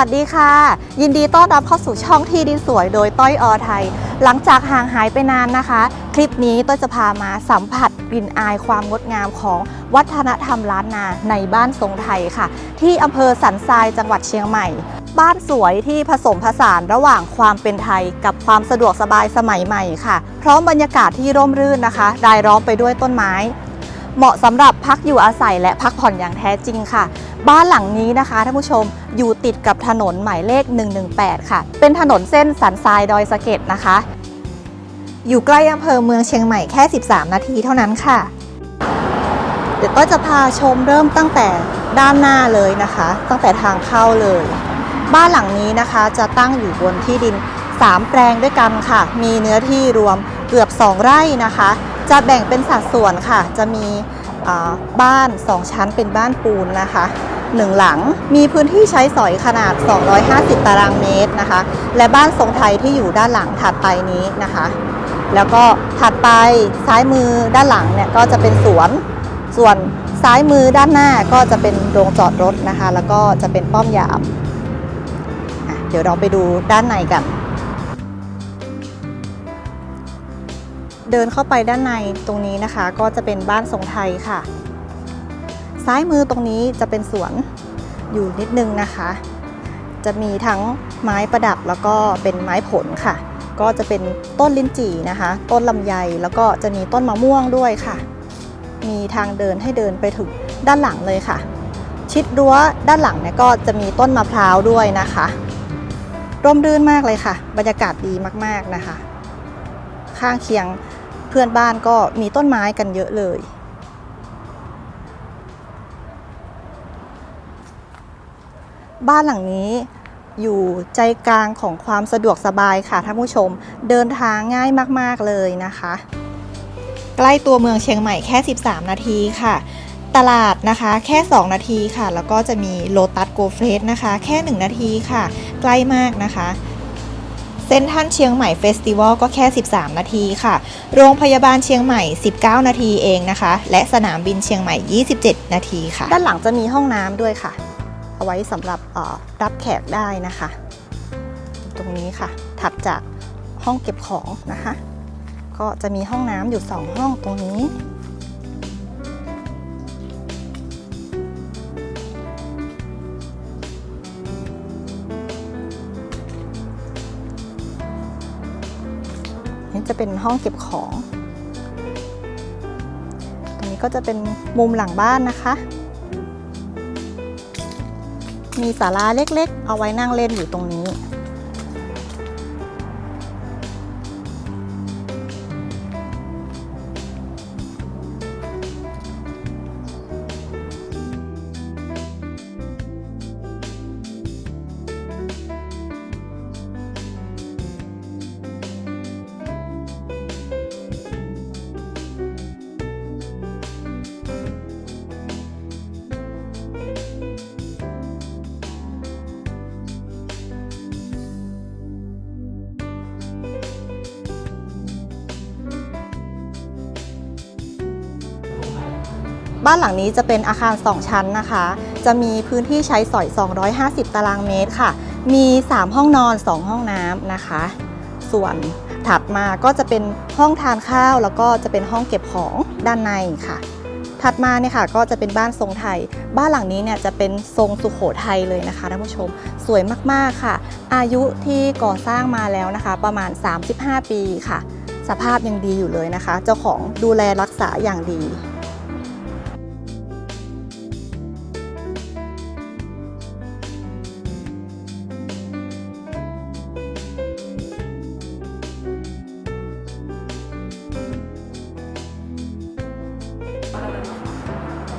สวัสดีค่ะ ยินดีต้อนรับเข้าสู่ช่องที่ดินสวยโดยต้อยอไทย หลังจากห่างหายไปนานนะคะ คลิปนี้ต้อยจะพามาสัมผัสกลิ่นอายความงดงามของวัฒนธรรมล้านนาในบ้านทรงไทยค่ะ ที่อำเภอสันทรายจังหวัดเชียงใหม่ บ้านสวยที่ผสมผสานระหว่างความเป็นไทยกับความสะดวกสบายสมัยใหม่ค่ะ พร้อมบรรยากาศที่ร่มรื่นนะคะรายล้อมไปด้วยต้นไม้ เหมาะสำหรับพักอยู่อาศัยและพักผ่อนอย่างแท้จริงค่ะ บ้านหลังนี้นะคะท่านผู้ชมอยู่ติดกับถนนหมายเลข 118 ค่ะ เป็นถนนเส้นสันทรายดอยสะเก็ดนะคะ อยู่ใกล้อำเภอเมืองเชียงใหม่แค่ 13 นาทีเท่านั้นค่ะ เดี๋ยวก็จะพาชมเริ่มตั้งแต่ด้านหน้าเลยนะคะ ตั้งแต่ทางเข้าเลย บ้านหลังนี้นะคะจะตั้งอยู่บนที่ดิน 3 แปลงด้วยกันค่ะ มีเนื้อที่รวมเกือบ 2 ไร่นะคะ จะแบ่งเป็นสัดส่วนค่ะ จะมีบ้าน 2 ชั้นเป็นบ้านปูนนะคะหนึ่งหลังมีพื้นที่ใช้สอยขนาด 250 ตารางเมตรนะคะ และบ้านทรงไทยที่อยู่ด้านหลังถัดไปนี้นะคะ แล้วก็ถัดไปซ้ายมือด้านหลังเนี่ยก็จะเป็นสวน ส่วนซ้ายมือด้านหน้าก็จะเป็นโรงจอดรถนะคะ แล้วก็จะเป็นป้อมยาม เดี๋ยวเราไปดูด้านในกัน เดินเข้าไปด้านในตรงนี้นะคะ ก็จะเป็นบ้านทรงไทยค่ะ ซ้ายมือตรงนี้จะเป็นสวนอยู่นิดนึงนะคะ จะมีทั้งไม้ประดับแล้วก็เป็นไม้ผลค่ะ ก็จะเป็นต้นลิ้นจี่นะคะ ต้นลำไยแล้วก็จะมีต้นมะม่วงด้วยค่ะ มีทางเดินให้เดินไปถึงด้านหลังเลยค่ะ ชิดรั้วด้านหลังเนี่ยก็จะมีต้นมะพร้าวด้วยนะคะร่มรื่นมากเลยค่ะ บรรยากาศดีมากๆนะคะ ข้างเคียง เพื่อนบ้านก็มีต้นไม้กันเยอะเลย บ้านหลังนี้อยู่ใจกลางของความสะดวกสบายค่ะท่านผู้ชม เดินทางง่ายมาก ๆ เลยนะคะ ใกล้ตัวเมืองเชียงใหม่แค่ 13 นาทีค่ะ ตลาดนะคะแค่ 2 นาทีค่ะ แล้วก็จะมีโลตัสโกเฟสนะคะ แค่ 1 นาทีค่ะ ใกล้มากนะคะ เส้นท่านเชียงใหม่เฟสติวัลก็แค่ 13 นาทีค่ะ โรงพยาบาลเชียงใหม่ 19 นาทีเองนะคะ และสนามบินเชียงใหม่ 27 นาทีค่ะ ด้านหลังจะมีห้องน้ำด้วยค่ะ เอาไว้สำหรับรับแขกได้นะคะ ตรงนี้ค่ะ ถัดจากห้องเก็บของนะคะ ก็จะมีห้องน้ำอยู่ 2 ห้องตรงนี้ จะเป็นห้องเก็บของ ตรงนี้ก็จะเป็นมุมหลังบ้านนะคะ มีศาลาเล็กๆ เอาไว้นั่งเล่นอยู่ตรงนี้ บ้านหลังนี้จะเป็นอาคาร 2 ชั้นนะคะ จะมีพื้นที่ใช้สอย 250 ตารางเมตรค่ะ มี 3 ห้องนอน 2 ห้องน้ำนะคะ ส่วนถัดมาก็จะเป็นห้องทานข้าว แล้วก็จะเป็นห้องเก็บของด้านในค่ะ ถัดมาเนี่ยค่ะก็จะเป็นบ้านทรงไทย บ้านหลังนี้เนี่ยจะเป็นทรงสุขโขทัยเลยนะคะท่านผู้ชม สวยมากๆค่ะ อายุที่ก่อสร้างมาแล้วนะคะ ประมาณ 35 ปีค่ะ สภาพยังดีอยู่เลยนะคะ เจ้าของดูแลรักษาอย่างดี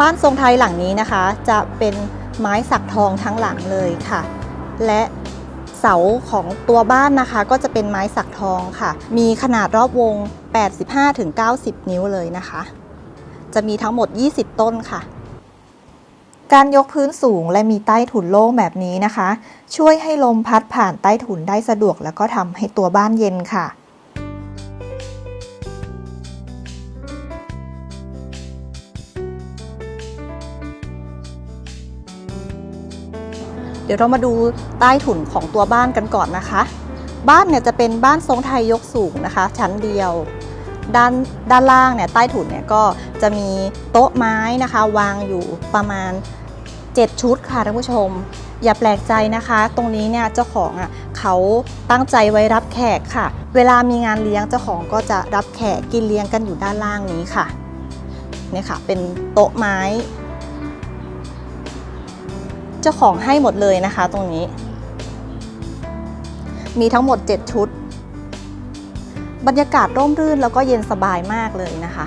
บ้านทรงไทยหลังนี้นะคะ จะเป็นไม้สักทองทั้งหลังเลยค่ะ และเสาของตัวบ้านนะคะ ก็จะเป็นไม้สักทองค่ะ มีขนาดรอบวง 85-90 นิ้วเลยนะคะ จะมีทั้งหมด 20 ต้นค่ะการยกพื้นสูงและมีใต้ถุนโล่งแบบนี้นะคะ ช่วยให้ลมพัดผ่านใต้ถุนได้สะดวกแล้วก็ทำให้ตัวบ้านเย็นค่ะ เดี๋ยวเรามาดูใต้ถุนของตัวบ้านกันก่อนนะคะ บ้านเนี่ยจะเป็นบ้านทรงไทยยกสูงนะคะ ชั้นเดียว ด้านด้านล่างเนี่ยใต้ถุนเนี่ยก็จะมีโต๊ะไม้นะคะ วางอยู่ประมาณ 7 ชุดค่ะท่านผู้ชม อย่าแปลกใจนะคะ ตรงนี้เนี่ยเจ้าของอะเขาตั้งใจไว้รับแขกค่ะ เวลามีงานเลี้ยงเจ้าของก็จะรับแขกกินเลี้ยงกันอยู่ด้านล่างนี้ค่ะเนี่ยค่ะ เป็นโต๊ะไม้ เจ้าของให้หมดเลยนะคะตรงนี้ มีทั้งหมด 7 ชุด บรรยากาศร่มรื่นแล้วก็เย็นสบายมากเลยนะคะ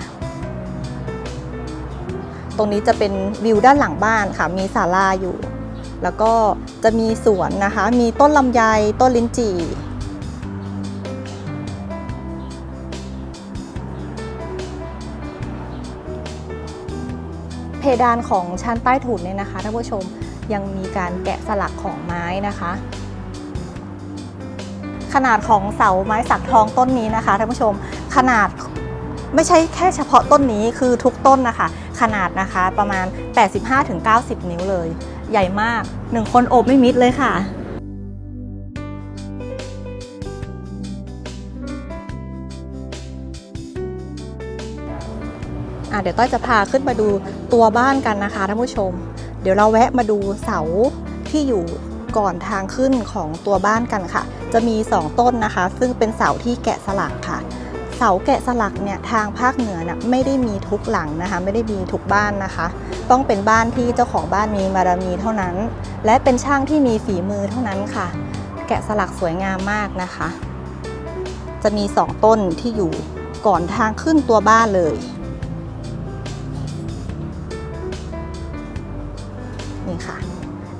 ตรงนี้จะเป็นวิวด้านหลังบ้านค่ะ มีศาลาอยู่ แล้วก็จะมีสวนนะคะ มีต้นลำไย ต้นลิ้นจี่เพดานของชั้นใต้ถุนเนี่ยนะคะท่านผู้ชม ยังมีการแกะสลักของไม้นะคะ ขนาดของเสาไม้สักทองต้นนี้นะคะท่านผู้ชมขนาดไม่ใช่แค่เฉพาะต้นนี้คือทุกต้นนะคะ ขนาดนะคะประมาณ 85-90 นิ้วเลย ใหญ่มากหนึ่งคนโอบไม่มิดเลยค่ะอะเดี๋ยวต้อยจะพาขึ้นมาดูตัวบ้านกันนะคะท่านผู้ชม เดี๋ยวเราแวะมาดูเสาที่อยู่ก่อนทางขึ้นของตัวบ้านกันค่ะ จะมี 2 ต้นนะคะ ซึ่งเป็นเสาที่แกะสลักค่ะ เสาแกะสลักเนี่ยทางภาคเหนือน่ะไม่ได้มีทุกหลังนะคะ ไม่ได้มีทุกบ้านนะคะ ต้องเป็นบ้านที่เจ้าของบ้านมีบารมีเท่านั้น และเป็นช่างที่มีฝีมือเท่านั้นค่ะ แกะสลักสวยงามมากนะคะ จะมี 2 ต้นที่อยู่ก่อนทางขึ้นตัวบ้านเลย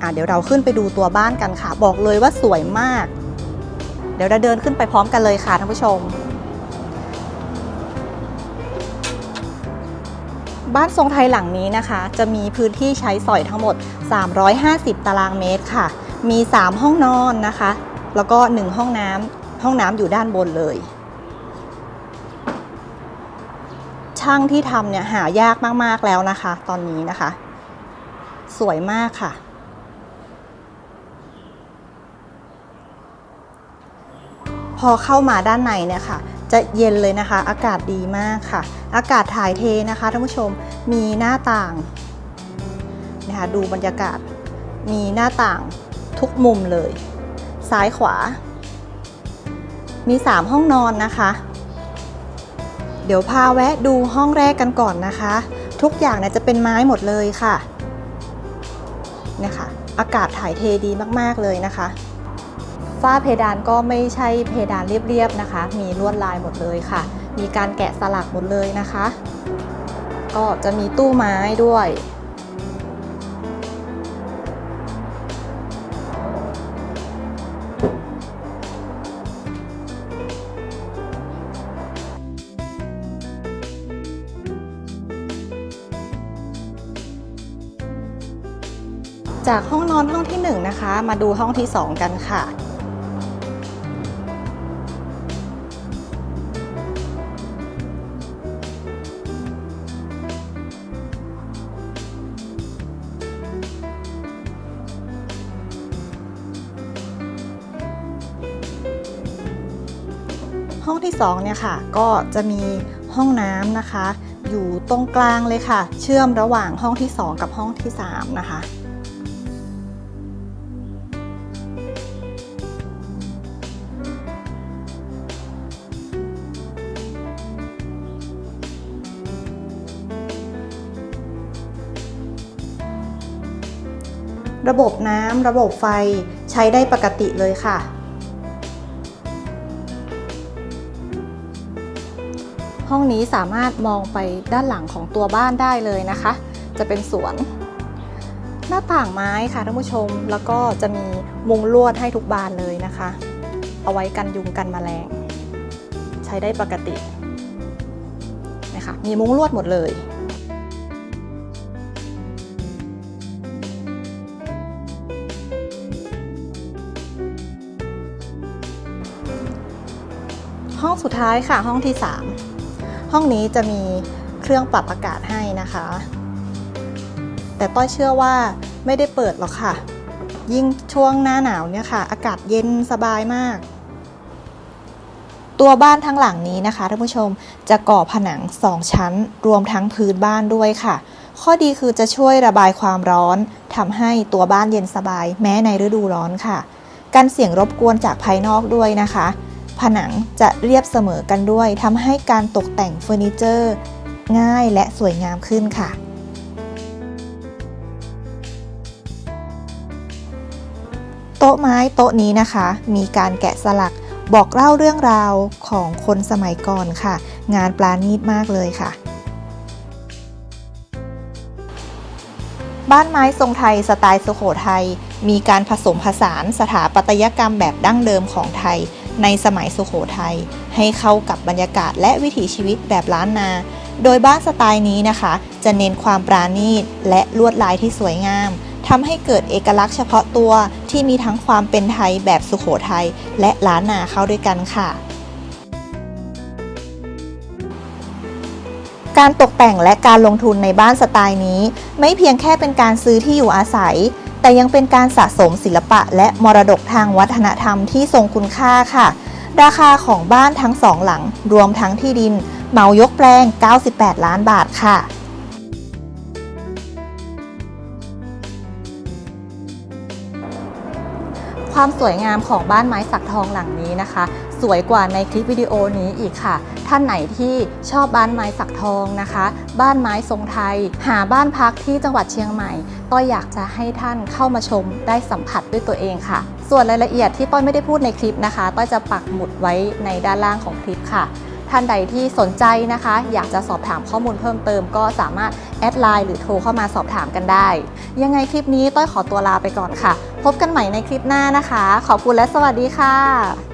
อะเดี๋ยวเราขึ้นไปดูตัวบ้านกันค่ะ บอกเลยว่าสวยมาก เดี๋ยวเราเดินขึ้นไปพร้อมกันเลยค่ะท่านผู้ชม บ้านทรงไทยหลังนี้นะคะ จะมีพื้นที่ใช้สอยทั้งหมด 350 ตารางเมตรค่ะ มี 3 ห้องนอนนะคะ แล้วก็ 1 ห้องน้ำห้องน้ำอยู่ด้านบนเลยช่างที่ทำเนี่ยหายากมาก ๆ แล้วนะคะ ตอนนี้นะคะ สวยมากค่ะ พอเข้ามาด้านในเนี่ยค่ะ จะเย็นเลยนะคะ อากาศดีมากค่ะ อากาศถ่ายเทนะคะท่านผู้ชมมีหน้าต่างนะคะดูบรรยากาศมีหน้าต่างทุกมุมเลย ซ้ายขวา มี 3 ห้องนอนนะคะ เดี๋ยวพาแวะดูห้องแรกกันก่อนนะคะ ทุกอย่างเนี่ยจะเป็นไม้หมดเลยค่ะเนี่ยค่ะอากาศถ่ายเทดีมากๆเลยนะคะ ฝ้าเพดานก็ไม่ใช่เพดานเรียบๆนะคะ มีลวดลายหมดเลยค่ะ มีการแกะสลักหมดเลยนะคะ ก็จะมีตู้ไม้ด้วย จากห้องนอนห้องที่ 1 นะคะ มาดูห้องที่ 2 กันค่ะ ห้องที่2เนี่ยค่ะก็จะมีห้องน้ำนะคะ อยู่ตรงกลางเลยค่ะ เชื่อมระหว่างห้องที่ 2 กับห้องที่ 3 นะคะระบบน้ำระบบไฟใช้ได้ปกติเลยค่ะ ห้องนี้สามารถมองไปด้านหลังของตัวบ้านได้เลยนะคะ จะเป็นสวน หน้าต่างไม้ค่ะท่านผู้ชม แล้วก็จะมีมุงลวดให้ทุกบานเลยนะคะ เอาไว้กันยุงกันแมลง ใช้ได้ปกตินะคะมีมุงลวดหมดเลยห้องสุดท้ายค่ะห้องที่ 3 ห้องนี้จะมีเครื่องปรับอากาศให้นะคะ แต่ต้อยเชื่อว่าไม่ได้เปิดหรอกค่ะ ยิ่งช่วงหน้าหนาวเนี่ยค่ะ อากาศเย็นสบายมาก ตัวบ้านทั้งหลังนี้นะคะท่านผู้ชมจะก่อผนัง 2 ชั้น รวมทั้งพื้นบ้านด้วยค่ะ ข้อดีคือจะช่วยระบายความร้อนทำให้ตัวบ้านเย็นสบาย แม้ในฤดูร้อนค่ะ กันเสียงรบกวนจากภายนอกด้วยนะคะ ผนังจะเรียบเสมอกันด้วยทำให้การตกแต่งเฟอร์นิเจอร์ ง่ายและสวยงามขึ้นค่ะโต๊ะไม้โต๊ะนี้นะคะ มีการแกะสลักบอกเล่าเรื่องราวของคนสมัยก่อนค่ะ งานปลาณีตมากเลยค่ะ บ้านไม้ทรงไทยสไตล์สุโขทัยมีการผสมผสานสถาปัตยกรรมแบบดั้งเดิมของไทย ในสมัยสุโขทัยให้เข้ากับบรรยากาศและวิถีชีวิตแบบล้านนา โดยบ้านสไตล์นี้นะคะ จะเน้นความปราณีตและลวดลายที่สวยงามทำให้เกิดเอกลักษณ์เฉพาะตัวที่มีทั้งความเป็นไทยแบบสุโขทัยและล้านนาเข้าด้วยกันค่ะการตกแต่งและการลงทุนในบ้านสไตล์นี้ ไม่เพียงแค่เป็นการซื้อที่อยู่อาศัย แต่ยังเป็นการสะสมศิลปะและมรดกทางวัฒนธรรมที่ทรงคุณค่าค่ะ ราคาของบ้านทั้งสองหลังรวมทั้งที่ดินเหมายกแปลง 98 ล้านบาทค่ะ ความสวยงามของบ้านไม้สักทองหลังนี้นะคะ สวยกว่าในคลิปวิดีโอนี้อีกค่ะ ท่านไหนที่ชอบบ้านไม้สักทองนะคะ บ้านไม้ทรงไทย หาบ้านพักที่จังหวัดเชียงใหม่ ต้อยอยากจะให้ท่านเข้ามาชมได้สัมผัสด้วยตัวเองค่ะ ส่วนรายละเอียดที่ต้อยไม่ได้พูดในคลิปนะคะ ต้อยจะปักหมุดไว้ในด้านล่างของคลิปค่ะ ท่านใดที่สนใจนะคะ อยากจะสอบถามข้อมูลเพิ่มเติม ก็สามารถแอดไลน์หรือโทรเข้ามาสอบถามกันได้ ยังไงคลิปนี้ต้อยขอตัวลาไปก่อนค่ะ พบกันใหม่ในคลิปหน้านะคะ ขอบคุณและสวัสดีค่ะ